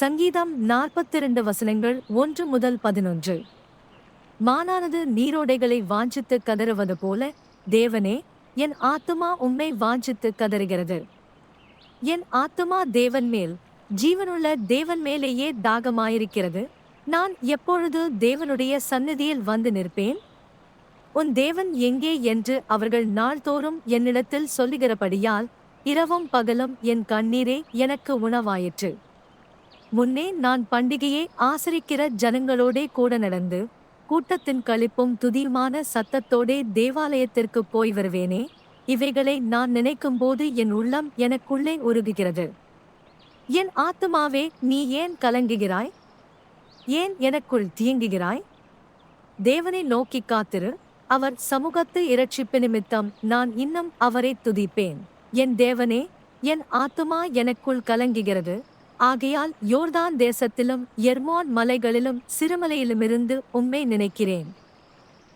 சங்கீதம் நாற்பத்திரண்டு வசனங்கள் ஒன்று முதல் பதினொன்று. மானானது நீரோடைகளை வாஞ்சித்து கதறுவது போல தேவனே என் ஆத்துமா உம்மை வாஞ்சித்து கதறுகிறது. என் ஆத்துமா தேவன் மேல் ஜீவனுள்ள தேவன் மேலேயே தாகமாயிருக்கிறது. நான் எப்பொழுது தேவனுடைய சந்நிதியில் வந்து நிற்பேன்? உன் தேவன் எங்கே என்று அவர்கள் நாள்தோறும் என்னிடத்தில் சொல்லுகிறபடியால் இரவும் பகலும் என் கண்ணீரே எனக்கு உணவாயிற்று. முன்னே நான் பண்டிகையை ஆசரிக்கிற ஜனங்களோடே கூட நடந்து கூட்டத்தின் கழிப்பும் துதியுமான சத்தத்தோடே தேவாலயத்திற்கு போய் வருவேனே. இவைகளை நான் நினைக்கும்போது என் உள்ளம் எனக்குள்ளே உருகுகிறது. என் ஆத்துமாவே நீ ஏன் கலங்குகிறாய்? ஏன் எனக்குள் தீங்குகிறாய்? தேவனை நோக்கி காத்திரு. அவர் சமூகத்து இரட்சிப்பு நிமித்தம் நான் இன்னும் அவரை துதிப்பேன். என் தேவனே என் ஆத்துமா எனக்குள் கலங்குகிறது. ஆகையால் யோர்தான் தேசத்திலும் எர்மோன் மலைகளிலும் சிறுமலையிலுமிருந்து உம்மை நினைக்கிறேன்.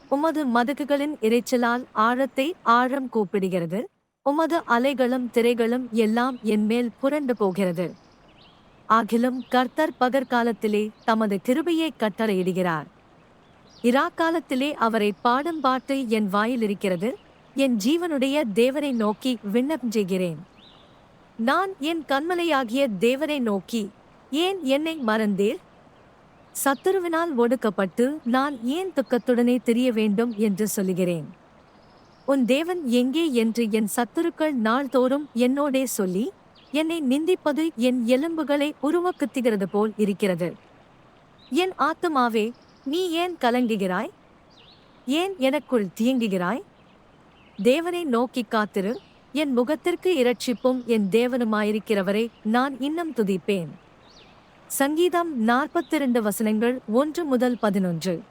உமது மதகுகளின் இரைச்சலால் ஆழத்தை ஆழம் கூப்பிடுகிறது. உமது அலைகளும் திரைகளும் எல்லாம் என்மேல் புரண்டு போகிறது. ஆகிலும் கர்த்தர் பகற்காலத்திலே தமது கிருபையை கட்டளையிடுகிறார். இராக்காலத்திலே அவரை பாடும் பாட்டு என் வாயில் இருக்கிறது என் ஜீவனுடைய தேவனை நோக்கி விண்ணப்பம் செய்கிறேன். நான் என் கண்மலையாகிய தேவனை நோக்கி ஏன் என்னை மறந்தேர்? சத்துருவினால் ஒடுக்கப்பட்டு நான் ஏன் துக்கத்துடனே தெரிய வேண்டும் என்று சொல்லுகிறேன்? உன் தேவன் எங்கே என்று என் சத்துருக்கள் நாள்தோறும் என்னோடே சொல்லி என்னை நிந்திப்பது என் எலும்புகளை உருவக்குத்துகிறது போல் இருக்கிறது. என் ஆத்துமாவே நீ ஏன் கலங்குகிறாய்? ஏன் எனக்குள் தீங்குகிறாய்? தேவனை நோக்கி காத்திரு. என் முகத்திற்கு இரட்சிப்பும் என் தேவனுமாயிருக்கிறவரை நான் இன்னும் துதிப்பேன். சங்கீதம் நாற்பத்திரண்டு வசனங்கள் ஒன்று முதல் பதினொன்று.